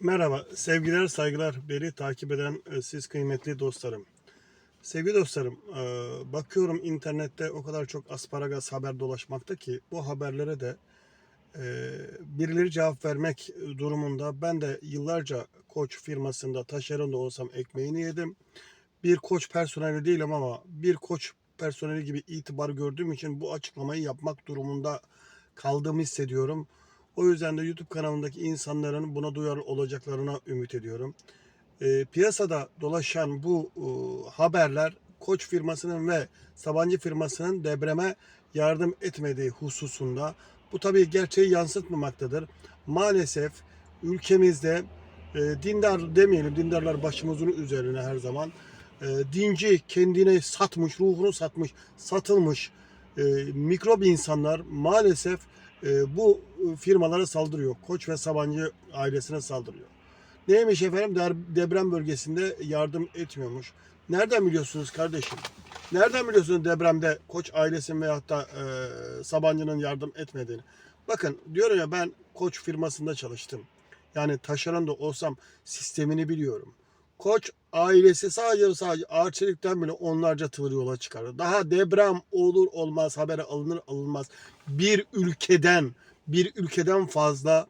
Merhaba, sevgiler, saygılar. Beni takip eden e, siz kıymetli dostlarım. Sevgili dostlarım, e, bakıyorum internette o kadar çok asparagas haber dolaşmakta ki bu haberlere de e, birileri cevap vermek durumunda. Ben de yıllarca koç firmasında taşeron da olsam ekmeğini yedim. Bir koç personeli değilim ama bir koç personeli gibi itibar gördüğüm için bu açıklamayı yapmak durumunda kaldığımı hissediyorum. O yüzden de YouTube kanalındaki insanların buna duyarlı olacaklarına ümit ediyorum. E, piyasada dolaşan bu e, haberler Koç firmasının ve Sabancı firmasının depreme yardım etmediği hususunda bu tabii gerçeği yansıtmamaktadır. Maalesef ülkemizde e, dindar demeyelim, dindarlar başımızın üzerine her zaman. E, dinci kendine satmış, ruhunu satmış, satılmış e, mikrop insanlar maalesef bu firmalara saldırıyor. Koç ve Sabancı ailesine saldırıyor. Neymiş efendim? Deprem bölgesinde yardım etmiyormuş. Nereden biliyorsunuz kardeşim? Nereden biliyorsunuz depremde Koç ailesinin veyahut da e, Sabancı'nın yardım etmediğini? Bakın diyorum ya ben Koç firmasında çalıştım. Yani taşeron da olsam sistemini biliyorum. Koç ailesi sadece sadece Arçelik'ten bile onlarca tır yola çıkarır. Daha deprem olur olmaz habere alınır alınmaz bir ülkeden bir ülkeden fazla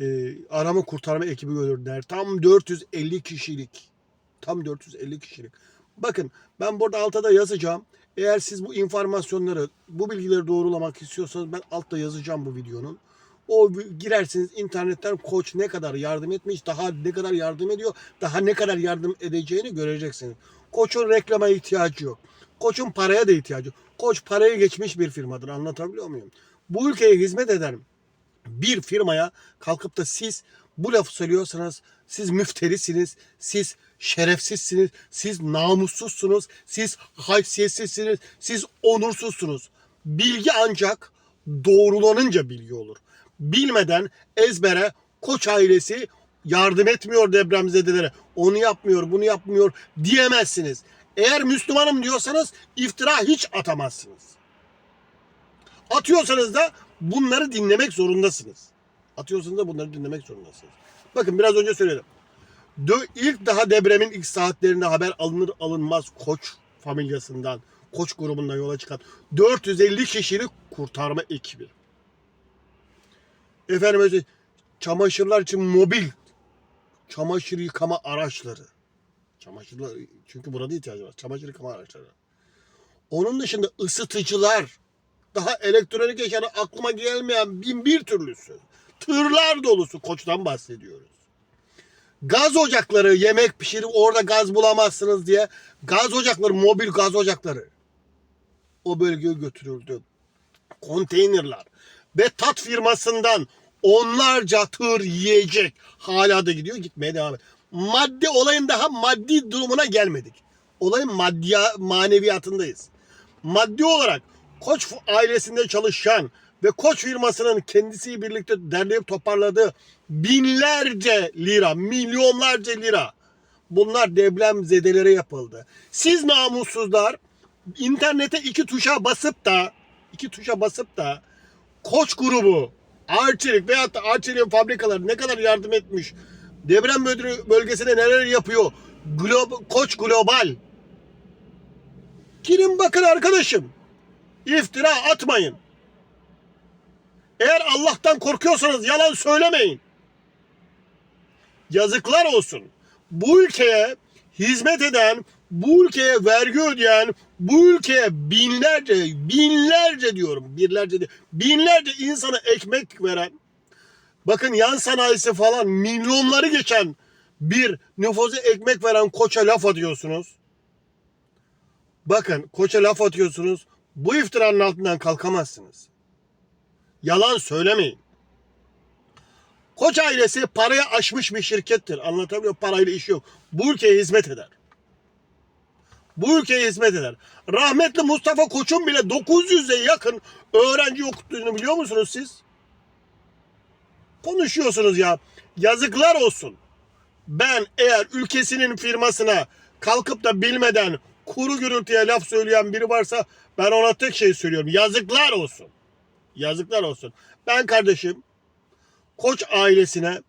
e, arama kurtarma ekibi gönderdiler. Tam 450 kişilik. Tam 450 kişilik. Bakın ben burada altta da yazacağım. Eğer siz bu informasyonları, bu bilgileri doğrulamak istiyorsanız ben altta yazacağım bu videonun. O girersiniz internetten koç ne kadar yardım etmiş, daha ne kadar yardım ediyor, daha ne kadar yardım edeceğini göreceksiniz. Koçun reklama ihtiyacı yok. Koçun paraya da ihtiyacı yok. Koç paraya geçmiş bir firmadır anlatabiliyor muyum? Bu ülkeye hizmet eden bir firmaya kalkıp da siz bu lafı söylüyorsanız siz müfterisiniz, siz şerefsizsiniz, siz namussuzsunuz, siz haysiyetsizsiniz, siz onursuzsunuz. Bilgi ancak doğrulanınca bilgi olur. Bilmeden ezbere koç ailesi yardım etmiyor depremzedelere. Onu yapmıyor, bunu yapmıyor diyemezsiniz. Eğer Müslümanım diyorsanız iftira hiç atamazsınız. Atıyorsanız da bunları dinlemek zorundasınız. Atıyorsanız da bunları dinlemek zorundasınız. Bakın biraz önce söyledim. İlk daha depremin ilk saatlerinde haber alınır alınmaz Koç familyasından, Koç grubundan yola çıkan 450 kişilik kurtarma ekibi. Efendim çamaşırlar için mobil çamaşır yıkama araçları. Çamaşırlar çünkü burada ihtiyacı var. Çamaşır yıkama araçları. Onun dışında ısıtıcılar, daha elektronik eşyanın aklıma gelmeyen bin bir türlüsü. Tırlar dolusu koçtan bahsediyoruz. Gaz ocakları yemek pişirip orada gaz bulamazsınız diye gaz ocakları, mobil gaz ocakları o bölgeye götürüldü. Konteynerler ve tat firmasından onlarca tır yiyecek hala da gidiyor gitmeye devam ediyor. Madde olayın daha maddi durumuna gelmedik. Olayın maddiya, maneviyatındayız. Maddi olarak Koç ailesinde çalışan ve Koç firmasının kendisiyle birlikte derleyip toparladığı binlerce lira, milyonlarca lira bunlar deprem zedelere yapıldı. Siz namussuzlar internete iki tuşa basıp da iki tuşa basıp da Koç grubu, Arçelik veyahut da Arçelik'in fabrikaları ne kadar yardım etmiş, deprem bölge- bölgesine neler yapıyor, Glob Koç Global. Girin bakın arkadaşım. İftira atmayın. Eğer Allah'tan korkuyorsanız yalan söylemeyin. Yazıklar olsun. Bu ülkeye hizmet eden, bu ülkeye vergi ödeyen, bu ülkeye binlerce, binlerce diyorum, birlerce değil, binlerce insana ekmek veren, bakın yan sanayisi falan milyonları geçen bir nüfuza ekmek veren koça laf atıyorsunuz. Bakın koça laf atıyorsunuz. Bu iftiranın altından kalkamazsınız. Yalan söylemeyin. Koç ailesi paraya aşmış bir şirkettir. Anlatabiliyor? Parayla işi yok. Bu ülkeye hizmet eder. Bu ülkeye hizmet eder. Rahmetli Mustafa Koç'un bile 900'e yakın öğrenci okuttuğunu biliyor musunuz siz? Konuşuyorsunuz ya. Yazıklar olsun. Ben eğer ülkesinin firmasına kalkıp da bilmeden kuru gürültüye laf söyleyen biri varsa ben ona tek şey söylüyorum. Yazıklar olsun. Yazıklar olsun. Ben kardeşim Koç ailesine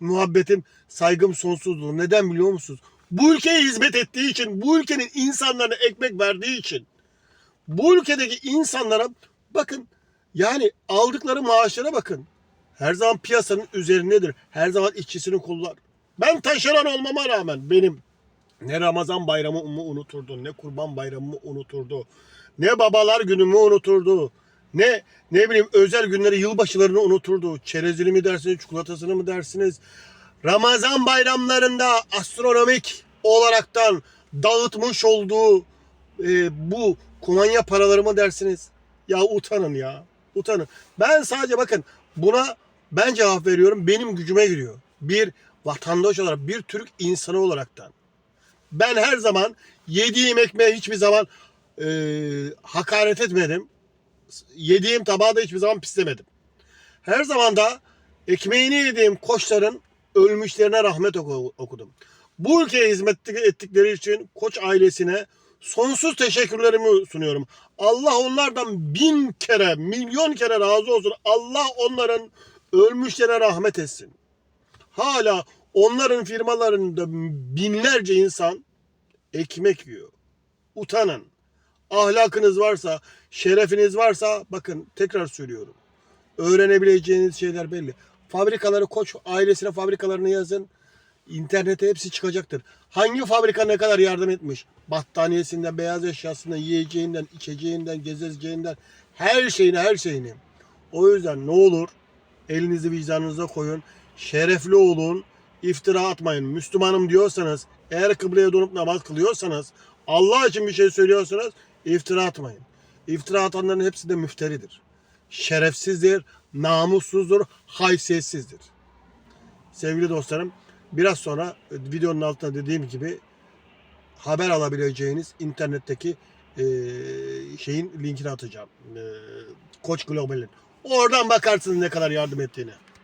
muhabbetim, saygım sonsuzdur. Neden biliyor musunuz? Bu ülkeye hizmet ettiği için, bu ülkenin insanlarına ekmek verdiği için, bu ülkedeki insanlara bakın yani aldıkları maaşlara bakın. Her zaman piyasanın üzerindedir. Her zaman işçisini kullar. Ben taşeron olmama rağmen benim ne Ramazan bayramımı unuturdu, ne Kurban bayramımı unuturdu, ne babalar günümü unuturdu, ne ne bileyim özel günleri, yılbaşılarını unuturdu. Çerezini mi dersiniz, çikolatasını mı dersiniz? Ramazan bayramlarında astronomik olaraktan dağıtmış olduğu e, bu kumanya paraları mı dersiniz? Ya utanın ya. Utanın. Ben sadece bakın buna ben cevap veriyorum. Benim gücüme giriyor. Bir vatandaş olarak, bir Türk insanı olaraktan. Ben her zaman yediğim ekmeğe hiçbir zaman e, hakaret etmedim. Yediğim tabağı da hiçbir zaman pislemedim. Her zaman da ekmeğini yediğim koçların ölmüşlerine rahmet oku- okudum. Bu ülkeye hizmet ettikleri için koç ailesine sonsuz teşekkürlerimi sunuyorum. Allah onlardan bin kere, milyon kere razı olsun. Allah onların ölmüşlerine rahmet etsin. Hala onların firmalarında binlerce insan ekmek yiyor. Utanın. Ahlakınız varsa, şerefiniz varsa bakın tekrar söylüyorum. Öğrenebileceğiniz şeyler belli. Fabrikaları koç ailesine fabrikalarını yazın. İnternete hepsi çıkacaktır. Hangi fabrika ne kadar yardım etmiş? Battaniyesinden, beyaz eşyasından, yiyeceğinden, içeceğinden, gezeceğinden her şeyini her şeyini. O yüzden ne olur elinizi vicdanınıza koyun. Şerefli olun. iftira atmayın. Müslümanım diyorsanız, eğer kıbleye dönüp namaz kılıyorsanız, Allah için bir şey söylüyorsanız iftira atmayın. İftira atanların hepsi de müfteridir. Şerefsizdir, namussuzdur, haysiyetsizdir. Sevgili dostlarım, biraz sonra e, videonun altında dediğim gibi haber alabileceğiniz internetteki e, şeyin linkini atacağım. E, Koç Global'in. Oradan bakarsınız ne kadar yardım ettiğini.